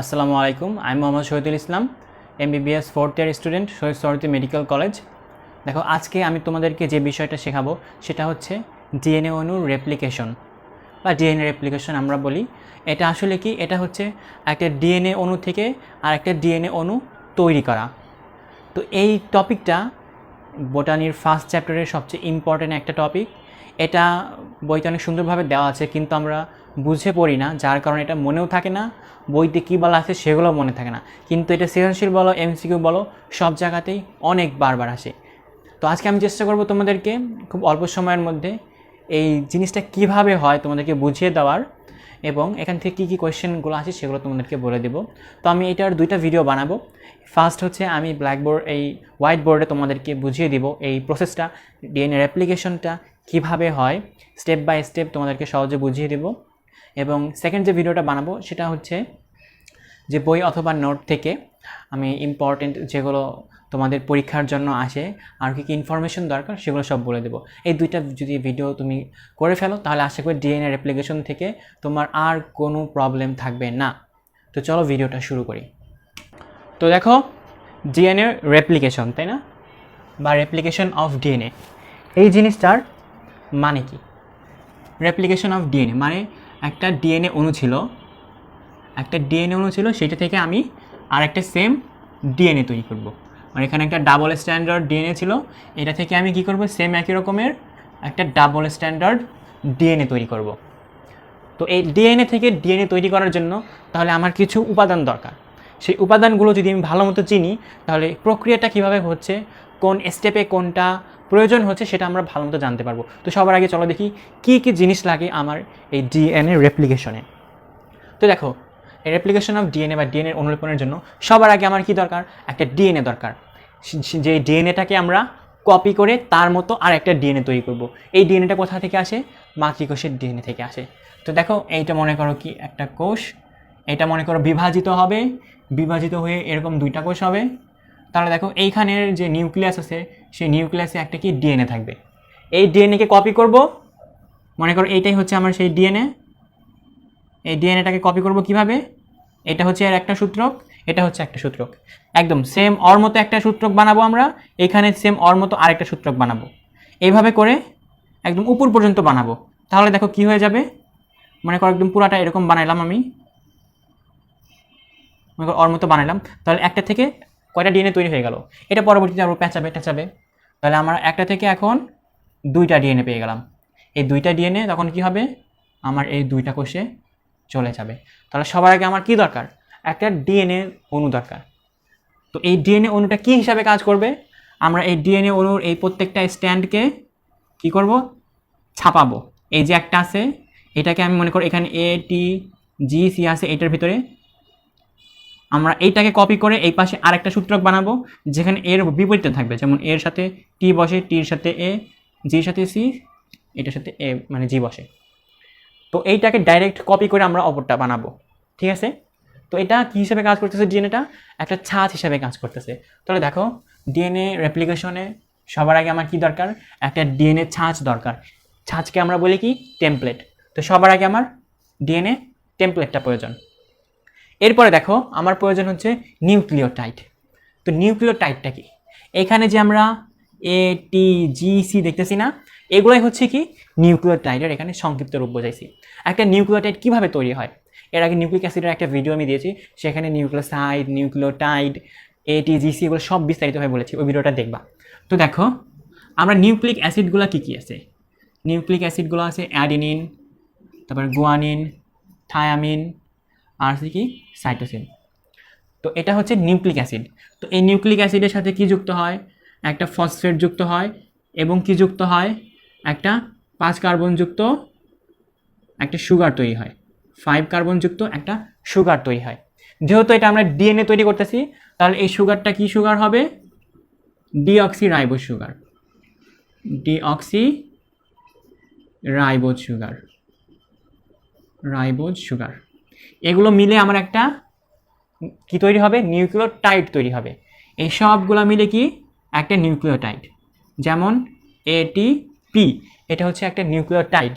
আসসালামু আলাইকুম, আমি Mohammad Shahidul Islam MBBS fourth year student Shahid সরতি medical college দেখো, আজকে আমি তোমাদেরকে যে বিষয়টা শেখাবো, সেটা হচ্ছে ডিএনএ অণুর রেপ্লিকেশন বা ডিএনএ রেপ্লিকেশন আমরা বলি। এটা আসলে কি? এটা হচ্ছে একটা ডিএনএ অণু থেকে আর একটা ডিএনএ অণু তৈরি করা। তো এই টপিকটা বোটানির ফার্স্ট চ্যাপ্টারের সবচেয়ে ইম্পর্ট্যান্ট একটা টপিক এটা বইতে অনেক সুন্দরভাবে দেওয়া আছে, কিন্তু আমরা বুঝে পড়ি না, যার কারণে এটা মনেও থাকে না, বইতে কী বলা আছে সেগুলো মনে থাকে না। কিন্তু এটা সৃজনশীল বলো, এমসিকিউ বলো, সব জায়গাতেই অনেক বারবার আসে। তো আজকে আমি চেষ্টা করব তোমাদেরকে খুব অল্প সময়ের মধ্যে এই জিনিসটা কীভাবে হয় তোমাদেরকে বুঝিয়ে দেওয়ার এবং এখান থেকে কী কী কোয়েশ্চেনগুলো আছে সেগুলো তোমাদেরকে বলে দেবো। তো আমি এটার দুইটা ভিডিও বানাবো। ফার্স্ট হচ্ছে আমি ব্ল্যাকবোর্ড, এই হোয়াইট বোর্ডে তোমাদেরকে বুঝিয়ে দিব এই প্রসেসটা ডিএনএ অ্যাপ্লিকেশনটা কীভাবে হয়। স্টেপ বাই স্টেপ তোমাদেরকে সহজে বুঝিয়ে দেব। এবং সেকেন্ড যে ভিডিওটা বানাবো, সেটা হচ্ছে যে বই অথবা নোট থেকে আমি ইম্পর্টেন্ট যেগুলো তোমাদের পরীক্ষার জন্য আসে, আর কী কী ইনফরমেশন দরকার, সেগুলো সব বলে দেবো। এই দুইটা যদি ভিডিও তুমি করে ফেলো, তাহলে আশা করি ডিএনএ অ্যাপ্লিকেশন থেকে তোমার আর কোনো প্রবলেম থাকবে না। তো চলো ভিডিওটা শুরু করি। তো দেখো ডিএনএ রেপ্লিকেশন তাই না? বা রেপ্লিকেশন অফ ডিএনএ এই জিনিসটার মানে কি? রেপ্লিকেশন অফ ডিএনএ মানে একটা ডিএনএ অণু ছিল। একটা ডিএনএ অণু ছিল, সেটা থেকে আমি আর একটা সেম ডিএনএ তৈরি করব। মানে এখানে একটা ডাবল স্ট্যান্ডার্ড ডিএনএ ছিল, এটা থেকে আমি কি করব? সেম একই রকমের একটা ডাবল স্ট্যান্ডার্ড ডিএনএ তৈরি করব। তো এই ডিএনএ থেকে ডিএনএ তৈরি করার জন্য তাহলে আমার কিছু উপাদান দরকার। সেই উপাদানগুলো যদি আমি ভালো মতো চিনি, তাহলে প্রক্রিয়াটা কীভাবে হচ্ছে? কোন স্টেপে কোনটা প্রয়োজন হচ্ছে সেটা আমরা ভালো মতো জানতে পারব। তো সবার আগে চলো দেখি কী কী জিনিস লাগে আমার এই ডিএনএ রেপ্লিকেশনে তো দেখো রেপ্লিকেশন অফ ডিএনএ বা ডিএনএ অনুলিপনের জন্য সবার আগে আমার কি দরকার? একটা ডিএনএ দরকার। যে ডিএনএটাকে আমরা কপি করে তার মতো আর একটা ডিএনএ তৈরি করব। এই ডিএনএটা কোথা থেকে আসে? মাতৃকোষের ডিএনএ থেকে আসে। তো দেখো, এইটা মনে করো কি একটা কোষ। এটা মনে করো বিভাজিত হবে। বিভাজিত হয়ে এরকম দুইটা কোষ হবে। তাহলে দেখো, এইখানের যে নিউক্লিয়াস আছে সেই নিউক্লিয়াসে একটা কি ডিএনএ থাকবে। এই ডিএনএকে কপি করব। মনে করো এইটাই হচ্ছে আমার সেই ডিএনএ। এই ডিএনএটাকে কপি করব কীভাবে? এটা হচ্ছে আর একটা সূত্রক, এটা হচ্ছে একটা সূত্রক। একদম সেম অর মতো একটা সূত্রক বানাবো আমরা, এখানে সেম অর মতো আরেকটা সূত্রক বানাবো। এইভাবে করে একদম উপর পর্যন্ত বানাবো। তাহলে দেখো কি হয়ে যাবে? মনে করো একদম পুরাটা এরকম বানাইলাম আমি। মনে করো অর মতো বানাইলাম। তাহলে একটা থেকে কয়টা ডিএনএ তৈরি হয়ে গেল? এটা পরবর্তীতে আরও পেঁচাবে টেঁচাবে। তাহলে আমরা একটা থেকে এখন দুইটা ডিএনএ পেয়ে গেলাম। এই দুইটা ডিএনএ তখন কি হবে? আমার এই দুইটা কোষে চলে যাবে। তাহলে সবার আগে আমার কি দরকার? একটা ডিএনএ অণু দরকার। তো এই ডিএনএ অণুটা কি হিসাবে কাজ করবে? আমরা এই ডিএনএ অণুর এই প্রত্যেকটা স্ট্যান্ডকে কি করব? ছাপাবো। এই যে একটা আছে, এটাকে আমি মনে করি এখানে এ টি জি সি আছে, এটার ভিতরে আমরা এইটাকে কপি করে এই পাশে আরেকটা সূত্রক বানাবো, যেখানে এর বিপরীতে থাকবে। যেমন এর সাথে টি বসে টির সাথে এ জির সাথে সি এটার সাথে এ মানে জি বসে। তো এইটাকে ডাইরেক্ট কপি করে আমরা অপরটা বানাবো। ঠিক আছে? তো এটা কী হিসাবে কাজ করতেছে ডিএনএটা একটা ছাঁচ হিসাবে কাজ করতেছে। তাহলে দেখো ডিএনএ রেপ্লিকেশনে সবার আগে আমার কি দরকার? একটা ডিএনএ ছাঁচ দরকার। ছাঁচকে আমরা বলি কি? টেমপ্লেট তো সবার আগে আমার ডিএনএ টেমপ্লেটটা প্রয়োজন। এরপরে দেখো, আমার প্রয়োজন হচ্ছে নিউক্লিওটাইড। তো নিউক্লিওটাইডটা কি? এখানে যে আমরা এ টি জি সি দেখতেছি না, এগুলোই হচ্ছে কি? নিউক্লিওটাইডের এখানে সংক্ষিপ্ত রূপ বোঝাইছি। একটা নিউক্লিওটাইড কীভাবে তৈরি হয়? এর আগে নিউক্লিক অ্যাসিডের একটা ভিডিও আমি দিয়েছি, সেখানে নিউক্লিওসাইড, নিউক্লিওটাইড এটিজিসি এগুলো সব বিস্তারিতভাবে বলেছি, ওই ভিডিওটা দেখবা। তো দেখো, আমরা নিউক্লিক অ্যাসিডগুলো কী কী আছে? নিউক্লিক অ্যাসিডগুলো আছে অ্যাডিনিন, তারপর গুয়ানিন, থায়ামিন আর আছে কি সাইটোসিন তো এটা হচ্ছে নিউক্লিক অ্যাসিড তো এই নিউক্লিক অ্যাসিডের সাথে কি যুক্ত হয়? একটা ফসফেট যুক্ত হয় এবং কি যুক্ত হয়? একটা পাঁচ কার্বনযুক্ত একটা সুগার তৈরি হয়। ফাইভ কার্বনযুক্ত একটা সুগার তৈরি হয়। যেহেতু এটা আমরা ডিএনএ তৈরি করতেছি, তাহলে এই সুগারটা কি সুগার হবে? Deoxyribose sugar deoxyribose sugar ribose sugar এগুলো মিলে আমার একটা কি তৈরি হবে? নিউক্লিওটাইড তৈরি হবে। এই সবগুলো মিলে কি? একটা নিউক্লিওটাইড। যেমন এটিপি এটা হচ্ছে একটা নিউক্লিওটাইড।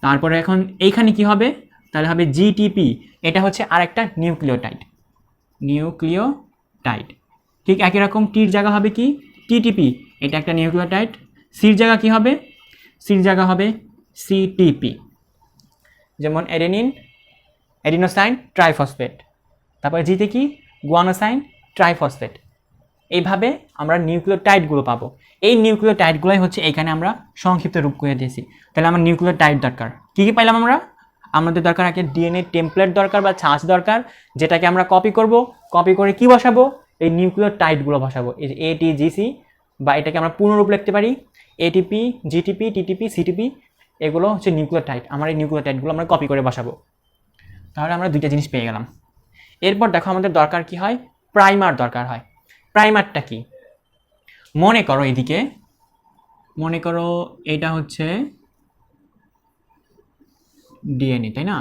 তারপরে এখন এইখানে কি হবে? তাহলে হবে জিটিপি এটা হচ্ছে আরেকটা নিউক্লিওটাইড। নিউক্লিওটাইড। ঠিক একই রকম টির জায়গা হবে কি? টিটিপি এটা একটা নিউক্লিওটাইড। সির জায়গা কি হবে? সির জায়গা হবে সিটিপি যেমন এডেনিন অ্যাডিনোসাইন ট্রাইফসফেট তারপরে জিতে কি? গুয়ানোসাইন ট্রাইফসফেট এইভাবে আমরা নিউক্লিওটাইডগুলো পাবো। এই নিউক্লিওটাইডগুলোই হচ্ছে এখানে আমরা সংক্ষিপ্ত রূপ করে দিয়েছি। তাহলে আমার নিউক্লিওটাইড দরকার। কী কী পাইলাম আমরা? আমাদের দরকার একটা ডিএনএ টেমপ্লেট দরকার বা ছাঁচ দরকার, যেটাকে আমরা কপি করব। কপি করে কি বসাবো? এই নিউক্লিওটাইডগুলো বসাবো। এই যে এটি জিসি বা এটাকে আমরা পূর্ণরূপ লিখতে পারি। এটিপি জিটিপি টিটিপি সিটিপি এগুলো হচ্ছে নিউক্লিওটাইড আমার এই নিউক্লিওটাইডগুলো আমরা কপি করে বসাবো। তাহলে আমরা দুইটা জিনিস পেয়ে গেলাম। এরপর দেখো আমাদের দরকার কি হয়? প্রাইমার দরকার হয়। প্রাইমারটা কি? মনে করো এদিকে, মনে করো এটা হচ্ছে ডিএনএ তাই না?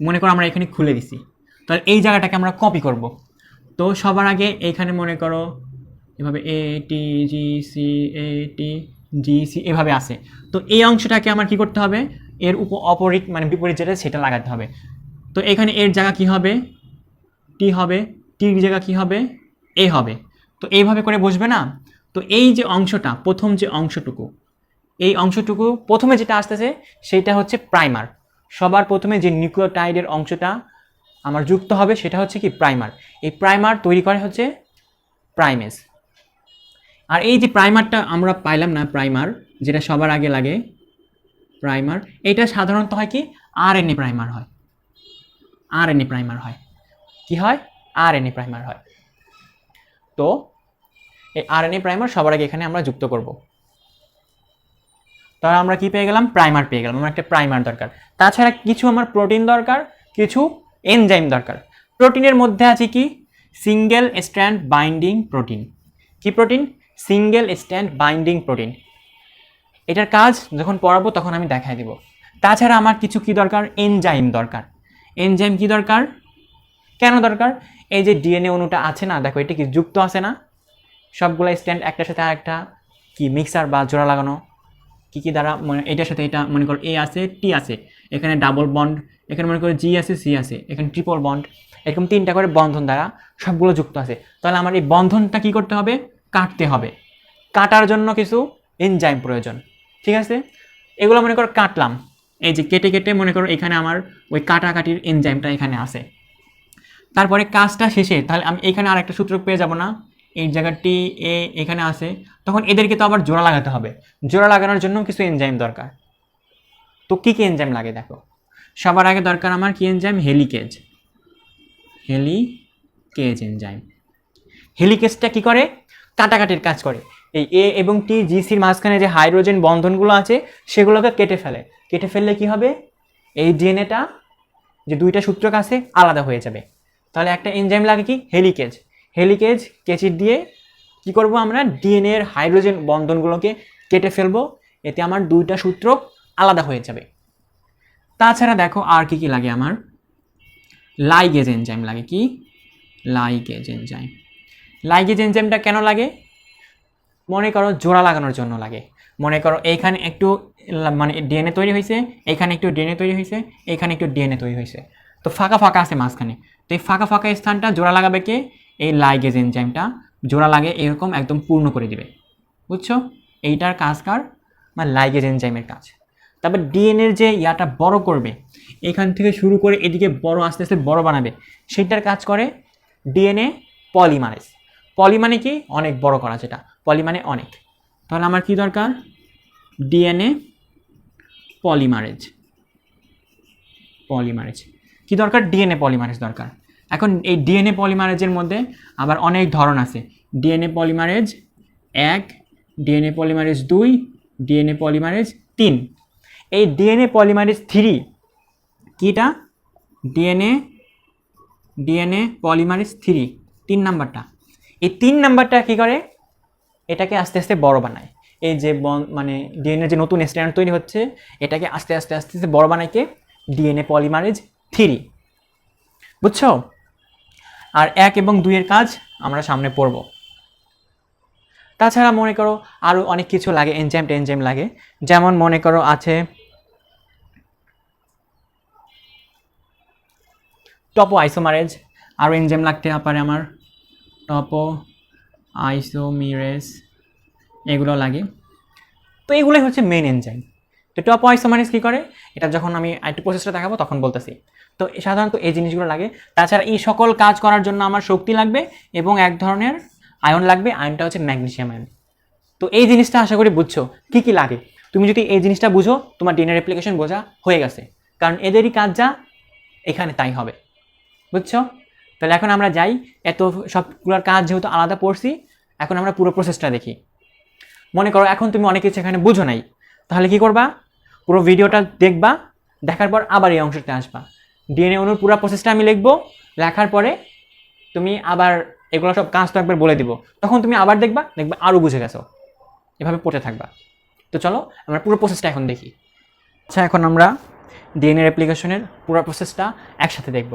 মনে করো আমরা এখানে খুলে দিছি। তাহলে এই জায়গাটাকে আমরা কপি করব। তো সবার আগে এখানে মনে করো, এভাবে এ T G C A T G C এভাবে আসে তো এই অংশটাকে আমার কি করতে হবে? এর উপ, অপরিক মানে বিপরীত যেটা, সেটা লাগাতে হবে। তো এখানে এর জায়গা কি হবে? টি হবে। টির জায়গা কি হবে? এ হবে। তো এইভাবে করে বসবে না? তো এই যে অংশটা, প্রথম যে অংশটুকু, এই অংশটুকু প্রথমে যেটা আসতেছে, সেটা হচ্ছে প্রাইমার। সবার প্রথমে যে নিউক্লিওটাইডের অংশটা আমার যুক্ত হবে, সেটা হচ্ছে কি প্রাইমার। এই প্রাইমার তৈরি করে হচ্ছে প্রাইমেস আর এই যে প্রাইমারটা আমরা পাইলাম না প্রাইমার যেটা সবার আগে লাগে প্রাইমার এটা সাধারণত হয় কি? আর এন এ প্রাইমার হয়। আর এন এ প্রাইমার হয়। কি হয়? আর এন এ প্রাইমার হয়। তো, এই আর এন এ প্রাইমার সবার আগে এখানে আমরা যুক্ত করব। তাহলে আমরা কি পেয়ে গেলাম? প্রাইমার পেয়ে গেলাম। আমার একটা প্রাইমার দরকার। তাছাড়া কিছু আমার প্রোটিন দরকার, কিছু এনজাইম দরকার। প্রোটিনের মধ্যে আছে কি? সিঙ্গেল স্ট্যান্ড বাইন্ডিং প্রোটিন কি protein single strand binding protein. এটার কাজ যখন পড়াবো তখন আমি দেখাই দিব। তাছাড়া আমার কিছু কি দরকার? এনজাইম দরকার। এনজাইম কি দরকার? কেন দরকার? এই যে ডিএনএ অণুটা আছে না, দেখো এটা কি যুক্ত আছে না? সবগুলো স্ট্যান্ড একটার সাথে আরেকটা, কি মিক্সার বা জোড়া লাগানো, কি কি দ্বারা মানে এটার সাথে এটা মনে করো এ আছে টি আছে, এখানে ডাবল বন্ড, এখানে মনে করো জি আছে সি আছে, এখানে ট্রিপল বন্ড, এরকম তিনটা করে বন্ধন দ্বারা সবগুলো যুক্ত আছে। তাহলে আমার এই বন্ধনটা কি করতে হবে? কাটতে হবে। কাটার জন্য কিছু এনজাইম প্রয়োজন। ঠিক আছে? এগুলো মনে করো কাটলাম। এই যে কেটে কেটে মনে করো এখানে আমার ওই কাটাকাটির এনজাইমটা এখানে আছে। তারপরে কাজটা শেষে, তাহলে আমি এখানে আর একটা সূত্র পেয়ে যাব না? এই জায়গাটি এ এখানে আছে। তখন এদেরকে তো আবার জোড়া লাগাতে হবে। জোড়া লাগানোর জন্য কিছু এনজাইম দরকার। তো কী কী এনজাইম লাগে দেখো। সবার আগে দরকার আমার কি এনজাইম হেলিকেজ হেলিকেজ এনজাইম হেলিকেজটা কি করে? কাটাকাটির কাজ করে। এই এ এবং টি জিসির মাঝখানে যে হাইড্রোজেন বন্ধনগুলো আছে, সেগুলোকে কেটে ফেলে। কেটে ফেললে কি হবে? এই ডিএনএটা যে দুইটা সূত্রক আছে আলাদা হয়ে যাবে। তাহলে একটা এনজাইম লাগে কি? হেলিকেজ। হেলিকেজ কেচির দিয়ে কি করব আমরা? ডিএনএ এর হাইড্রোজেন বন্ধনগুলোকে কেটে ফেলব। এতে আমার দুইটা সূত্র আলাদা হয়ে যাবে। তাছাড়া দেখো আর কি কি লাগে আমার? লাইগেজ এনজাইম লাগে কি? লাইগেজ এনজাইম লাইগেজ এনজাইমটা কেন লাগে? মনে করো জোড়া লাগানোর জন্য লাগে। মনে করো এইখানে একটু মানে ডিএনএ তৈরি হয়েছে এইখানে একটু ডিএনএ তৈরি হয়েছে এইখানে একটু ডিএনএ তৈরি হয়েছে তো ফাঁকা ফাঁকা আছে মাঝখানে। তো এই ফাঁকা ফাঁকা স্থানটা জোড়া লাগাবে কে? এই লাইগেজ এনজাইমটা জোড়া লাগে এরকম একদম পূর্ণ করে দিবে। বুঝছ? এইটার কাজ কার? মানে লাইগেজ এনজাইমের কাজ। তারপর ডিএনএর যে ইয়াটা বড় করবে, এখান থেকে শুরু করে এদিকে বড় আস্তে আস্তে বড় বানাবে সেটার কাজ করে ডিএনএ পলিমারেজ পলি মানে কি? অনেক বড় করা যেটা। পলি মানে অনেক। তাহলে আমার কি দরকার? DNA polymerase. পলিমারেজ। কি দরকার? ডিএনএ পলিমারেজ দরকার। এখন এই ডিএনএ পলিমারেজের মধ্যে আবার অনেক ধরন আছে। ডিএনএ পলিমারেজ এক, ডিএনএ পলিমারেজ দুই, ডিএনএ পলিমারেজ তিন। এই ডিএনএ পলিমারেজ থ্রি কিটা? DNA DNA polymerase three. তিন নাম্বারটা। এই তিন নাম্বারটা কী করে? এটাকে আস্তে আস্তে বড় বানায়। এই যে মানে ডিএনএ যে নতুন স্ট্যান্ড তৈরি হচ্ছে, এটাকে আস্তে আস্তে আস্তে আস্তে বড় বানায় কে? ডিএনএ পলিমারেজ থ্রি বুঝছ? আর এক এবং দুইয়ের কাজ আমরা সামনে পড়ব। তাছাড়া মনে করো আরও অনেক কিছু লাগে এনজাইম টেনজাইম লাগে। যেমন মনে করো আছে টপো আইসোমারেজ আরও এনজেম লাগতে পারে আমার। টপো আইসোমিরেজ এগুলো লাগে। তো এগুলোই হচ্ছে মেন এনজাইম তো টপ আইসোমারেজ কী করে? এটা যখন আমি একটু প্রসেসটা দেখাবো, তখন বলতেছি। তো সাধারণত এই জিনিসগুলো লাগে। তাছাড়া এই সকল কাজ করার জন্য আমার শক্তি লাগবে এবং এক ধরনের আয়ন লাগবে। আয়নটা হচ্ছে ম্যাগনেসিয়াম আয়ন তো এই জিনিসটা আশা করি বুঝছ। কী কী লাগে? তুমি যদি এই জিনিসটা বুঝো, তোমার ডিএনএ রেপ্লিকেশন বোঝা হয়ে গেছে। কারণ এদেরই কাজ যা, এখানে তাই হবে। বুঝছ? তাহলে এখন আমরা যাই, এত সবগুলোর কাজ যেহেতু আলাদা পড়ছি, এখন আমরা পুরো প্রসেসটা দেখি। মনে করো এখন তুমি অনেক কিছু এখানে বুঝো নাই, তাহলে কি করবা? পুরো ভিডিওটা দেখবা, দেখার পর আবার এই অংশতে আসবা। ডিএনএ অনুর পুরো প্রসেসটা আমি লিখব, লেখার পরে তুমি আবার এগুলো সব কাজ তো একবার বলে দিব। তখন তুমি আবার দেখবা দেখবা আরও বুঝে গেছো। এভাবে পড়তে থাকবা। তো চলো, আমরা পুরো প্রসেসটা এখন দেখি। আচ্ছা এখন আমরা ডিএনএ অ্যাপ্লিকেশনের পুরো প্রসেসটা একসাথে দেখব।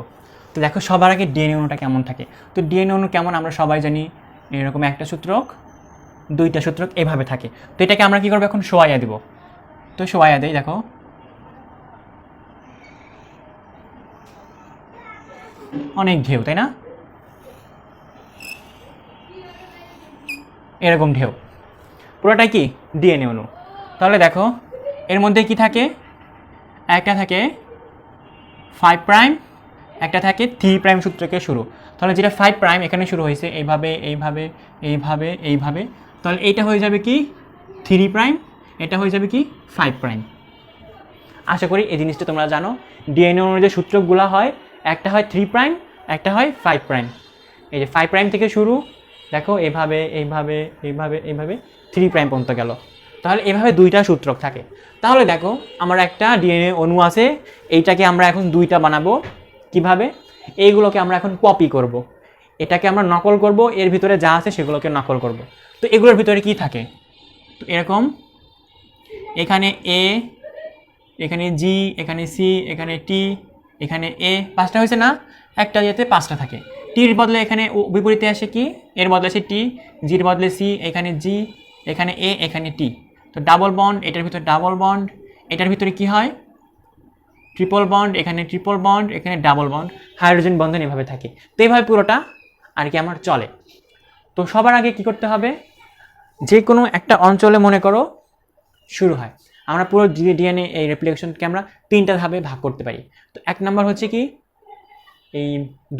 তো দেখো, সবার আগে ডিএনএ অণুটা কেমন থাকে? তো ডিএনএ অণু কেমন আমরা সবাই জানি, এরকম একটা সূত্রক দুইটা সূত্রক এভাবে থাকে। তো এটাকে আমরা কী করব এখন? সোয়াইয়া দিব। তো সোয়াইয়া দেই, দেখো। অনেক ঢেউ, তাই না? এরকম ঢেউ। পুরোটাই কি? ডিএনএ অণু। তাহলে দেখো, এর মধ্যে কি থাকে? একটা থাকে ফাইভ প্রাইম একটা থাকে থ্রি প্রাইম সূত্রকে শুরু। তাহলে যেটা ফাইভ প্রাইম এখানে শুরু হয়েছে, এইভাবে এইভাবে এইভাবে এইভাবে, তাহলে এইটা হয়ে যাবে কি? থ্রি প্রাইম এটা হয়ে যাবে কি? ফাইভ প্রাইম আশা করি এই জিনিসটা তোমরা জানো। ডিএনএ অনুযায়ী সূত্রগুলো হয়, একটা হয় থ্রি প্রাইম একটা হয় ফাইভ প্রাইম এই যে ফাইভ প্রাইম থেকে শুরু, দেখো এভাবে এইভাবে এইভাবে এইভাবে থ্রি প্রাইম পর্যন্ত গেল। তাহলে এভাবে দুইটা সূত্রক থাকে। তাহলে দেখো, আমার একটা ডিএনএ অণু আছে, এইটাকে আমরা এখন দুইটা বানাবো। কীভাবে? এইগুলোকে আমরা এখন কপি করব। এটাকে আমরা নকল করব, এর ভিতরে যা আছে সেগুলোকে নকল করব। তো এগুলোর ভিতরে কি থাকে? তো এরকম, এখানে এ এখানে জি এখানে সি এখানে টি এখানে এ পাঁচটা হয়েছে না? একটা ইয়েতে পাঁচটা থাকে। টির বদলে এখানে বিপরীতে আসে কি? এর বদলে আসে টি জির বদলে সি এখানে জি এখানে এ এখানে টি তো ডাবল বন্ড এটার ভিতরে ডাবল বন্ড এটার ভিতরে কি হয়? ট্রিপল বন্ড এখানে ট্রিপল বন্ড এখানে ডাবল বন্ড হাইড্রোজেন বন্ধন এভাবে থাকে। তো এইভাবে পুরোটা আর কি আমার চলে। তো সবার আগে কি করতে হবে? যে কোনো একটা অঞ্চলে মনে করো শুরু হয়। আমরা পুরো ডিএনএ এই রেপ্লিকেশনকে আমরা তিনটা ধাপে ভাগ করতে পারি। তো এক নম্বর হচ্ছে কি? এই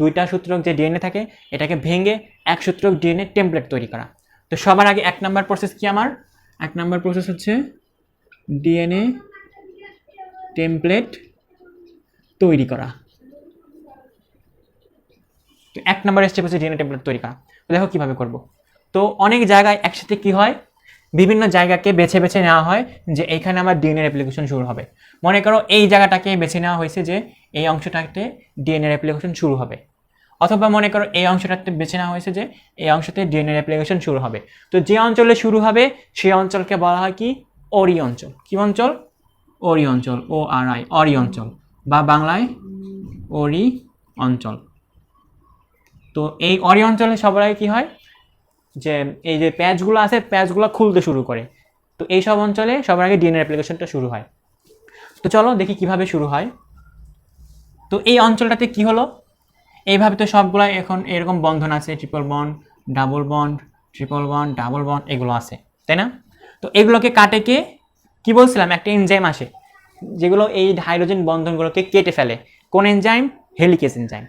দুইটা সূত্রক যে ডিএনএ থাকে, এটাকে ভেঙে এক সূত্রক ডিএনএ টেমপ্লেট তৈরি করা। তো সবার আগে এক নাম্বার প্রসেস কি আমার? এক নাম্বার প্রসেস হচ্ছে ডিএনএ টেমপ্লেট তৈরি করা। তো এক নাম্বার স্টেপ হচ্ছে ডিএনএ টেমপ্লেট তৈরি করা। দেখো কীভাবে করব। তো অনেক জায়গায় একসাথে কি হয়? বিভিন্ন জায়গাকে বেছে বেছে নেওয়া হয় যে এইখানে আমার ডিএনএ রেপ্লিকেশন শুরু হবে। মনে করো এই জায়গাটাকে বেছে নেওয়া হয়েছে যে এই অংশটাতে ডিএনএ রেপ্লিকেশন শুরু হবে। অথবা মনে করো এই অংশটাতে বেছে নেওয়া হয়েছে যে এই অংশতে ডিএনএ রেপ্লিকেশন শুরু হবে। তো যে অঞ্চলে শুরু হবে, সেই অঞ্চলকে বলা হয় কি? অরি অঞ্চল। কি অঞ্চল? অরি অঞ্চল ও আর আই অরি অঞ্চল। বা বাংলায় অরি অঞ্চল। তো এই অরি অঞ্চলে সবার আগে কী হয়? যে এই যে প্যাচগুলো আছে, প্যাচগুলো খুলতে শুরু করে। তো এই সব অঞ্চলে সবার আগে ডিএনএ অ্যাপ্লিকেশনটা শুরু হয়। তো চলো দেখি কীভাবে শুরু হয়। তো এই অঞ্চলটাতে কি হলো? এইভাবে তো সবগুলো এখন এরকম বন্ধন আছে triple bond double bond triple bond double bond এগুলো আছে, তাই না? তো এগুলোকে কাটে কে? কি বলছিলাম? একটা এনজাইম আসে। যেগুলো এই হাইড্রোজেন বন্ধনগুলোকে কেটে ফেলে। কোন এনজাইম হেলিকেজ এনজাইম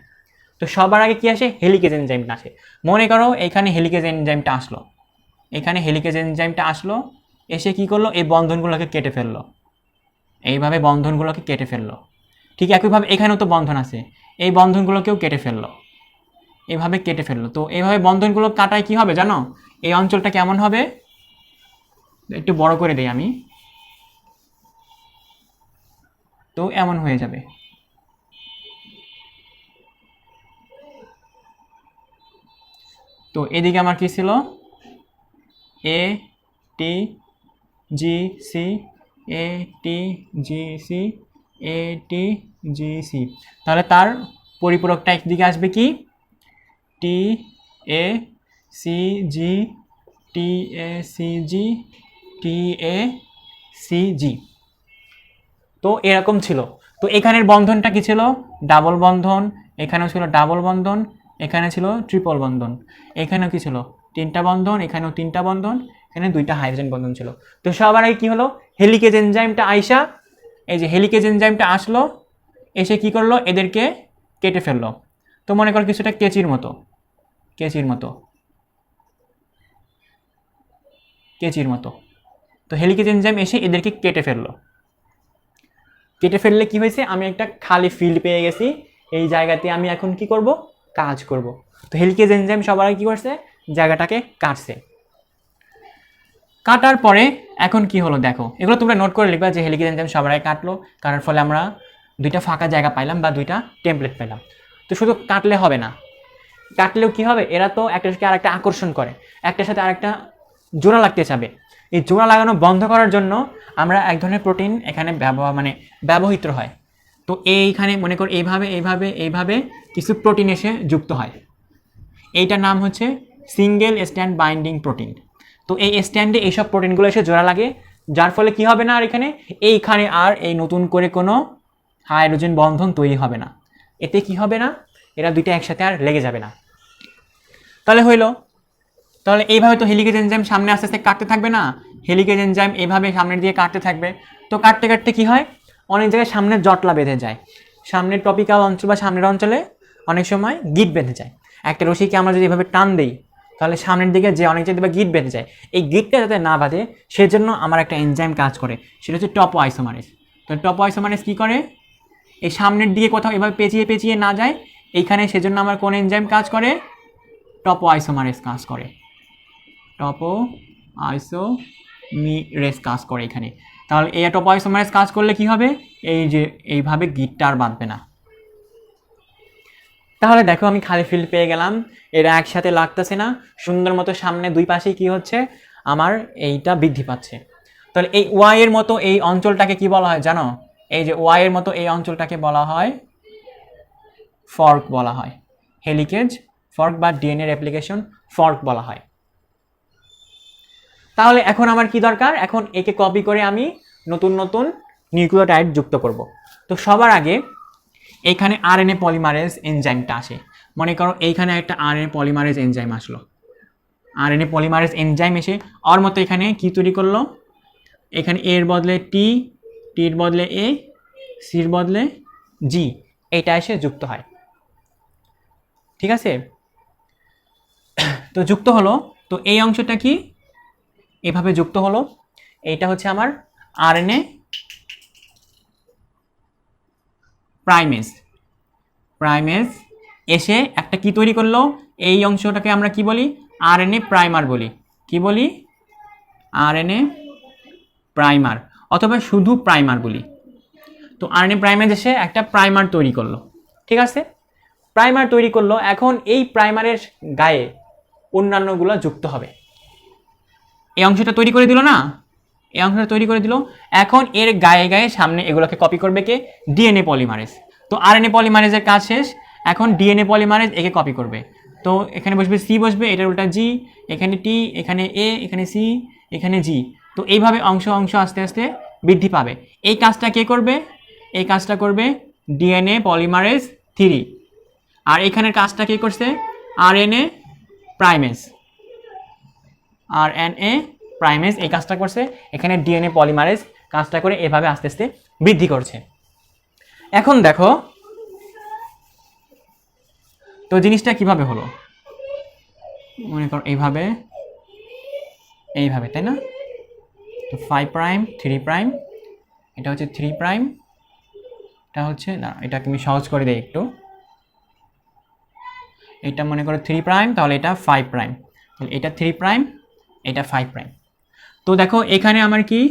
তো সবার আগে কি আসে? হেলিকেজ এনজাইমটা আসে। মনে করো এখানে হেলিকেজ এনজাইমটা আসলো। এখানে হেলিকেজ এনজাইমটা আসলো, এসে কি করল? এই বন্ধনগুলোকে কেটে ফেলল। এইভাবে বন্ধনগুলোকে কেটে ফেলল। ঠিক একইভাবে এখানেও তো বন্ধন আছে। এই বন্ধনগুলোকেও কেটে ফেলল। এভাবে কেটে ফেলল। তো এইভাবে বন্ধনগুলো কাটায় কি হবে জানো? এই অঞ্চলটা কেমন হবে? একটু বড় করে দিই আমি। তো এমন হয়ে যাবে। তো এদিকে আমার কি ছিল? A T G C A T G C A T G C তাহলে তার পরিপূরকটা একদিকে আসবে কি? T A C G T A C G T A C G তো এরকম ছিল। তো এখানের বন্ধনটা কি ছিল? ডাবল বন্ধন, এখানেও ছিল ডাবল বন্ধন, এখানে ছিল ট্রিপল বন্ধন। এখানেও কি ছিল? তিনটা বন্ধন, এখানেও তিনটা বন্ধন, এখানে দুইটা হাইড্রোজেন বন্ধন ছিল। তো সবার আগে কী হলো? হেলিকেজ এনজাইমটা আইসা, এই যে হেলিকেজ এনজাইমটা আসলো, এসে কি করল? এদেরকে কেটে ফেলল। তো মনে করো কিছুটা কেচির মতো। কেচির মতো। কেচির মতো। তো হেলিকেজ এনজাইম এসে এদেরকে কেটে ফেলল। কেটে ফেললে কি হয়েছে? আমি একটা খালি ফিল্ড পেয়ে গেছি। এই জায়গাতে আমি এখন কি করব? কাজ করব। তো হেলিকেজ এনজাইম সবার কি করছে? জায়গাটাকে কাটছে। কাটার পরে এখন কি হলো দেখো। এগুলো তোমরা নোট করে লিখবা যে হেলিকেজ এনজাইম সবার আগে কাটলো। কাটার ফলে আমরা দুইটা ফাঁকা জায়গা পাইলাম বা দুইটা টেমপ্লেট পেলাম। তো শুধু কাটলে হবে না। কাটলেও কি হবে? এরা তো একটার সাথে আরেকটা আকর্ষণ করে। একটার সাথে আরেকটা জোড়া লাগতে চাবে। এই জোড়া লাগানো বন্ধ করার জন্য আমরা এক ধরনের প্রোটিন এখানে ব্যবহার মানে ব্যবহৃত হয়। তো এইখানে মনে কর এইভাবে এইভাবে এইভাবে কিছু প্রোটিন এসে যুক্ত হয়। এইটার নাম হচ্ছে সিঙ্গেল স্ট্যান্ড বাইন্ডিং প্রোটিন। তো এই স্ট্যান্ডে এইসব প্রোটিনগুলো এসে জোড়া লাগে। যার ফলে কি হবে না আর এখানে? এইখানে আর এই নতুন করে কোনো হাইড্রোজেন বন্ধন তৈরি হবে না। এতে কি হবে না? এরা দুইটা একসাথে আর লেগে যাবে না। তাহলে হইল তাহলে এইভাবে তো হেলিকেজ এনজাইম সামনে আস্তে আস্তে কাটতে থাকবে না। হেলিকেজ এনজাইম এইভাবে সামনের দিকে কাটতে থাকবে। তো কাটতে কাটতে কি হয়? অনেক জায়গায় সামনের জটলা বেঁধে যায়। সামনের টপিক্যাল অঞ্চল বা সামনের অঞ্চলে অনেক সময় গিট বেঁধে যায়। একটা রশিকে আমরা যদি এভাবে টান দিই, তাহলে সামনের দিকে যে অনেক জায়গায় গিট বেঁধে যায়। এই গিটটা যাতে না বাঁধে, সেজন্য আমার একটা এনজাইম কাজ করে। সেটা হচ্ছে টপ আইসোমারেস তো টপ আইসোমারেস কী করে? এই সামনের দিকে কোথাও এভাবে পেঁচিয়ে পেঁচিয়ে না যায়, এইখানে সেজন্য আমার কোন এনজাইম কাজ করে? টপ আইসোমারেস কাজ করে। টপো আইসো মি রেস কাজ করে এখানে। তাহলে এই টপো আইসোমারেস কাজ করলে কি হবে? এই যে, এইভাবে গিটটা আর বাঁধবে না। তাহলে দেখো আমি খালি ফিল্ড পেয়ে গেলাম। এরা একসাথে লাগতেছে না। সুন্দর মতো সামনে দুই পাশে কি হচ্ছে? আমার এইটা বৃদ্ধি পাচ্ছে। তাহলে এই ওয়াই এর মতো এই অঞ্চলটাকে কি বলা হয় জানো? এই যে ওয়াই এর মতো এই অঞ্চলটাকে বলা হয় ফর্ক বলা হয়। হেলিকেজ ফর্ক বা ডিএনএ অ্যাপ্লিকেশন ফর্ক বলা হয়। তাহলে এখন আমার কি দরকার? এখন একে কপি করে আমি নতুন নতুন নিউক্লিওটাইড যুক্ত করব। তো সবার আগে এখানে আরএনএ পলিমারেজ এনজাইমটা আসে। মনে করো এইখানে একটা আরএনএ পলিমারেজ এনজাইম আসলো। আরএনএ পলিমারেজ এনজাইম এসে ওর মতো এখানে কি তৈরি করল? এখানে এর বদলে টি টির বদলে এ সির বদলে জি এটা এসে যুক্ত হয়। ঠিক আছে? তো যুক্ত হলো। তো এই অংশটা কি? এভাবে যুক্ত হলো। এইটা হচ্ছে আমার আরএনএ প্রাইমেস প্রাইমেস এসে একটা কি তৈরি করল? এই অংশটাকে আমরা কি বলি? আরএনএ প্রাইমার বলি। কি বলি? আরএনএ প্রাইমার অথবা শুধু প্রাইমার বলি। তো আরএনএ প্রাইমার এসে একটা প্রাইমার তৈরি করল। ঠিক আছে? প্রাইমার তৈরি করল। এখন এই প্রাইমারের গায়ে অন্যান্যগুলো যুক্ত হবে। এই অংশটা তৈরি করে দিল না? এই অংশটা তৈরি করে দিল। এখন এর গায়ে গায়ে সামনে এগুলোকে কপি করবে কে? ডিএনএ পলিমারেজ তো আরএনএ পলিমারেজের কাজ শেষ। এখন ডিএনএ পলিমারেজ একে কপি করবে। তো এখানে বসবে সি বসবে, এটার উল্টা জি এখানে টি এখানে এ এখানে সি এখানে জি তো এইভাবে অংশ অংশ আস্তে আস্তে বৃদ্ধি পাবে। এই কাজটা কে করবে? এই কাজটা করবে ডিএনএ পলিমারেজ থ্রি আর এখানের কাজটা কে করছে? RNA primase R N A primase এই কাজটা করছে, এখানে ডিএনএ পলিমারেজ কাজটা করে এভাবে আস্তে আস্তে বৃদ্ধি করছে। এখন দেখো, তো জিনিসটা কীভাবে হলো? মনে করো এইভাবে এইভাবে, তাই না? তো ফাইভ প্রাইম থ্রি প্রাইম এটা হচ্ছে থ্রি প্রাইম এটা হচ্ছে, না, এটাকে আমি সহজ করে দিই একটু। এটা মনে করো থ্রি প্রাইম তাহলে এটা ফাইভ প্রাইম তাহলে এটা থ্রি প্রাইম এটা ফাইভ প্রাইম তো দেখো, এখানে আমার কি?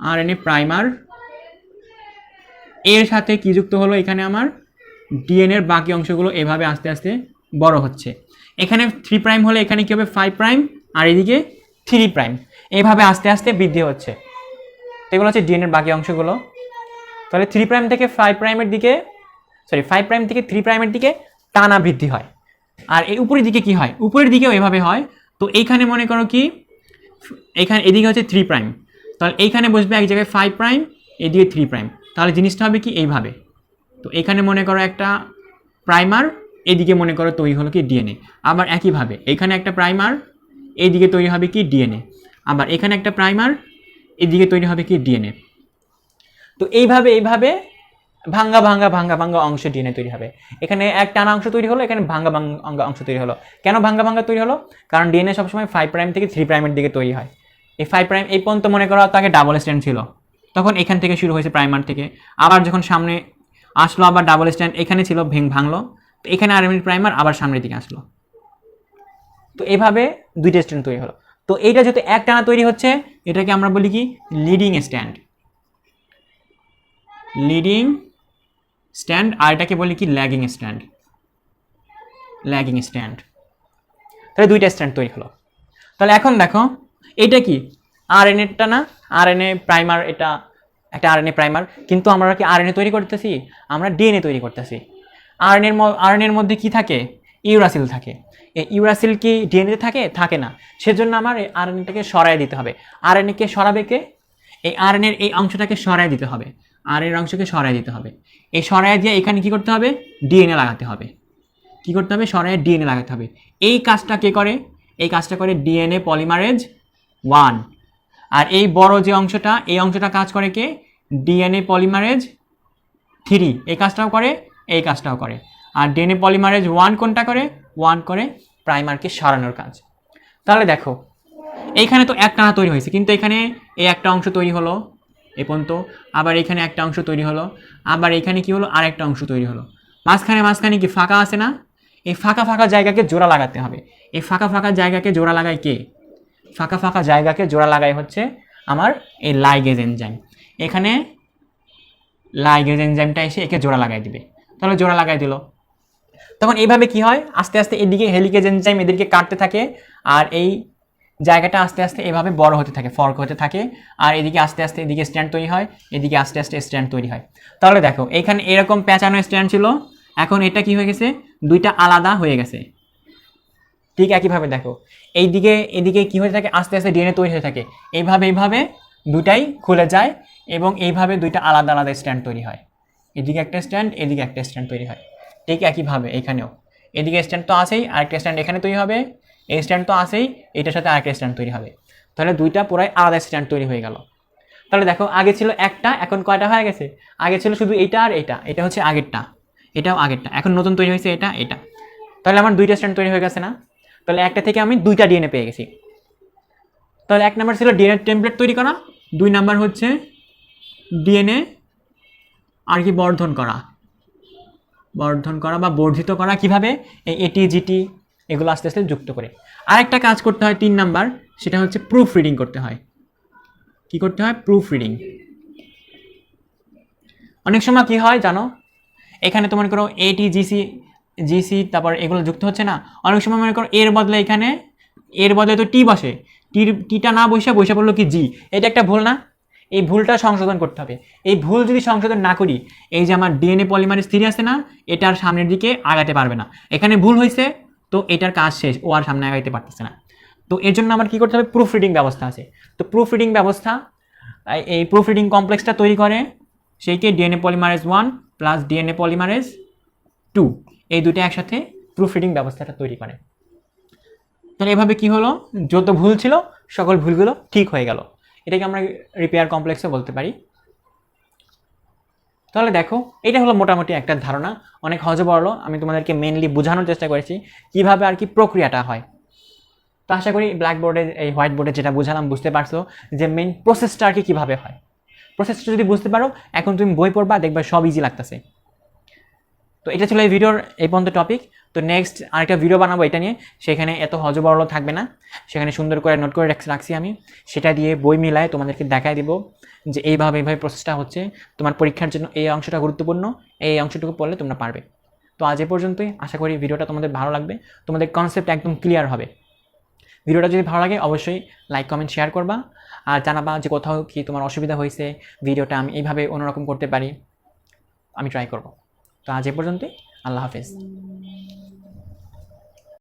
আর এন প্রাইমার এর সাথে কি যুক্ত হলো? এখানে আমার ডিএনএর বাকি অংশগুলো এভাবে আস্তে আস্তে বড় হচ্ছে। এখানে থ্রি প্রাইম হলে এখানে কী হবে? ফাইভ প্রাইম আর এদিকে থ্রি প্রাইম এইভাবে আস্তে আস্তে বৃদ্ধি হচ্ছে। এগুলো হচ্ছে ডিএনএর বাকি অংশগুলো। তাহলে থ্রি প্রাইম থেকে ফাইভ প্রাইমের দিকে সরি ফাইভ প্রাইম থেকে থ্রি প্রাইমের দিকে টানা বৃদ্ধি হয়। আর এই উপরের দিকে কি হয়? উপরের দিকেও এভাবে হয়। তো এইখানে মনে করো কি? এখানে এদিকে হচ্ছে থ্রি প্রাইম তাহলে এইখানে বসবে এক জায়গায় ফাইভ প্রাইম এদিকে থ্রি প্রাইম তাহলে জিনিসটা হবে কি? এইভাবে। তো এখানে মনে করো একটা প্রাইমার এদিকে মনে করো তৈরি হলো কি? ডিএনএ আবার একইভাবে, এখানে একটা প্রাইমার এইদিকে তৈরি হবে কি? ডিএনএ আবার এখানে একটা প্রাইমার এদিকে তৈরি হবে কি? ডিএনএ তো এইভাবে এইভাবে ভাঙ্গা ভাঙ্গা ভাঙ্গা ভাঙ্গা অংশ ডিএনএ তৈরি হবে। এখানে এক টানা অংশ তৈরি হলো, এখানে ভাঙ্গা ভাঙ্গা অংশ তৈরি হলো। কেন ভাঙ্গা ভাঙ্গা তৈরি হলো? কারণ ডিএনএ সবসময় ফাইভ প্রাইম থেকে থ্রি প্রাইমের দিকে তৈরি হয়। এই ফাইভ প্রাইম এই পর্যন্ত মনে করো তাকে ডাবল স্ট্যান্ড ছিল। তখন এখান থেকে শুরু হয়েছে প্রাইমার থেকে। আবার যখন সামনে আসলো, আবার ডাবল স্ট্যান্ড এখানে ছিল ভেং ভাঙলো। তো এখানে আর এমনি প্রাইমার আবার সামনের দিকে আসলো। তো এভাবে দুইটা স্ট্যান্ড তৈরি হলো। তো এইটা যেহেতু এক টানা তৈরি হচ্ছে, এটাকে আমরা বলি কি? লিডিং স্ট্যান্ড লিডিং স্ট্যান্ড, আর এটাকে বলি কি ল্যাগিং স্ট্যান্ড ল্যাগিং স্ট্যান্ড তাহলে দুইটা স্ট্যান্ড তৈরি হলো। তাহলে এখন দেখো, এটা কি? আর এনএটা না? আর এনএ প্রাইমার এটা একটা আর এন এ প্রাইমার কিন্তু আমরা কি আর তৈরি করতেছি? আমরা ডিএনএ তৈরি করতেছি। আর এর আর এর মধ্যে কি থাকে? ইউরাসিল থাকে। এই ইউরাসিল কি ডিএনএতে থাকে? থাকে না। সেজন্য আমার এই আর এনটাকে সরাই দিতে হবে। আর কে সরাবে কে? এই আর এর এই অংশটাকে সরাই দিতে হবে। আর এর অংশকে সরাই দিতে হবে। এই সরাই দিয়ে এখানে কি করতে হবে? ডিএনএ লাগাতে হবে। কি করতে হবে? সরাই ডিএনএ লাগাতে হবে। এই কাজটা কে করে? এই কাজটা করে ডিএনএ পলিমারেজ ওয়ান আর এই বড় যে অংশটা, এই অংশটা কাজ করে কে? ডিএনএ পলিমারেজ থ্রি এই কাজটাও করে, এই কাজটাও করে। আর ডিএনএ পলিমারেজ ওয়ান কোনটা করে? ওয়ান করে প্রাইমারকে সরানোর কাজ। তাহলে দেখো, এইখানে তো একটা তৈরি হয়েছে, কিন্তু এখানে এই একটা অংশ তৈরি হলো। এ পর্যন্ত। আবার এখানে একটা অংশ তৈরি হলো। আবার এখানে কি হলো? আর একটা অংশ তৈরি হলো। মাঝখানে মাঝখানে কি ফাঁকা আছে না? এই ফাঁকা ফাঁকা জায়গাকে জোড়া লাগাতে হবে। এই ফাঁকা ফাঁকা জায়গাকে জোড়া লাগায় কে? ফাঁকা ফাঁকা জায়গাকে জোড়া লাগায় হচ্ছে আমার এই লাইগেজ এনজাইম এখানে লাইগেজ এনজাইমটা এসে একে জোড়া লাগাই দিবে। তাহলে জোড়া লাগাই দিল। তখন এইভাবে কি হয়? আস্তে আস্তে এদিকে হেলিকেজ এনজাইম এদেরকে কাটতে থাকে। আর এই জায়গাটা আস্তে আস্তে এভাবে বড় হতে থাকে ফর্ক হতে থাকে, আর এদিকে আস্তে আস্তে এদিকে স্ট্যান্ড তৈরি হয়, এদিকে আস্তে আস্তে স্ট্যান্ড তৈরি হয়। তাহলে দেখো, এখানে এরকম প্যাঁচানো স্ট্যান্ড ছিল, এখন এটা কি হয়ে গেছে? দুইটা আলাদা হয়ে গেছে। ঠিক একইভাবে দেখো, এইদিকে, এদিকে কি হয়ে থাকে? আস্তে আস্তে ডিএনএ তৈরি হয়ে থাকে। এইভাবে এইভাবে দুটাই খুলে যায় এবং এইভাবে দুইটা আলাদা আলাদা স্ট্যান্ড তৈরি হয়। এদিকে একটা স্ট্যান্ড এদিকে একটা স্ট্যান্ড তৈরি হয়। ঠিক একইভাবে এখানেও। এদিকে স্ট্যান্ড তো আছেই, আরেকটা স্ট্যান্ড এখানে তৈরি হবে। এই স্ট্যান্ড তো আছেই, এটার সাথে আরেকটা স্ট্যান্ড তৈরি হবে। তাহলে দুইটা পুরাই আলাদা স্ট্যান্ড তৈরি হয়ে গেল। তাহলে দেখো, আগে ছিল একটা, এখন কয়টা হয়ে গেছে? আগে ছিল শুধু এইটা আর এটা এটা হচ্ছে আগেরটা, এটাও আগেরটা, এখন নতুন তৈরি হয়েছে এটা এটা। তাহলে আমার দুইটা স্ট্যান্ড তৈরি হয়ে গেছে না? তাহলে একটা থেকে আমি দুইটা ডিএনএ পেয়ে গেছি। তাহলে এক নাম্বার ছিল ডিএনএ টেমপ্লেট তৈরি করা, দুই নাম্বার হচ্ছে ডিএনএ আর কি বর্ধন করা। বর্ধন করা বা বর্ধিত করা কীভাবে? এই এটি জিটি এগুলো আস্তে আস্তে যুক্ত করে। আরেকটা কাজ করতে হয় তিন নাম্বার, সেটা হচ্ছে প্রুফ রিডিং করতে হয়। কি করতে হয়? প্রুফ রিডিং অনেক সময় কি হয় জানো? এখানে তো মনে করো এটি জিসি জিসি তারপর এগুলো যুক্ত হচ্ছে না। অনেক সময় মনে করো এর বদলে এখানে এর বদলে তো টি বসে। টির টিটা না বসে বসে পড়ল কি জি এটা একটা ভুল না? এই ভুলটা সংশোধন করতে হবে। এই ভুল যদি সংশোধন না করি, এই যে আমার ডিএনএ পলিমারেজ স্থির আছে না, এটার সামনের দিকে আগাতে পারবে না। এখানে ভুল হয়েছে তো এটার কাজ শেষ, ও আর সামনে আগাইতে পারতেছে না। তো এর জন্য আমার কী করতে হবে? প্রুফ রিডিং ব্যবস্থা আছে। তো প্রুফ রিডিং ব্যবস্থা এই প্রুফ রিডিং কমপ্লেক্সটা তৈরি করে সেইকে DNA polymerase one plus DNA polymerase two এই দুটো একসাথে প্রুফ রিডিং ব্যবস্থাটা তৈরি করে। তাহলে এভাবে কি হলো? যত ভুল ছিল, সকল ভুলগুলো ঠিক হয়ে গেল। এটাকে আমরা রিপেয়ার কমপ্লেক্সে বলতে পারি। তাহলে দেখো এটা হলো মোটামুটি একটা ধারণা। অনেক হজ বড়লো আমি তোমাদেরকে মেনলি বোঝানোর চেষ্টা করেছি কীভাবে আর কি প্রক্রিয়াটা হয়। তো আশা করি ব্ল্যাকবোর্ডে এই হোয়াইট বোর্ডে যেটা বুঝালাম বুঝতে পারছ যে মেন প্রসেসটা আর কি কীভাবে হয়। প্রসেসটা যদি বুঝতে পারো, এখন তুমি বই পড়বা, দেখবে সব ইজি লাগতেছে। তো এটা ছিল এই ভিডিওর এই পর্যন্ত টপিক তো নেক্সট আরেকটা ভিডিও বানাবো এটা নিয়ে। সেখানে এত হজবরল থাকবে না। সেখানে সুন্দর করে নোট করে রাখছি আমি। সেটা দিয়ে বই মিলায় তোমাদেরকে দেখাই দিব যে এইভাবে এইভাবে প্রসেসটা হচ্ছে। তোমার পরীক্ষার জন্য এই অংশটা গুরুত্বপূর্ণ, এই অংশটুকু পড়লে তোমরা পারবে। তো আজ এ পর্যন্তই। আশা করি ভিডিওটা তোমাদের ভালো লাগবে। তোমাদের কনসেপ্ট একদম ক্লিয়ার হবে। ভিডিওটা যদি ভালো লাগে অবশ্যই লাইক কমেন্ট শেয়ার করবা। আর জানাবা যে কোথাও কি তোমার অসুবিধা হয়েছে। ভিডিওটা আমি এইভাবে অন্যরকম করতে পারি। আমি ট্রাই করব। তো আজ এ পর্যন্তই। আল্লাহ হাফেজ।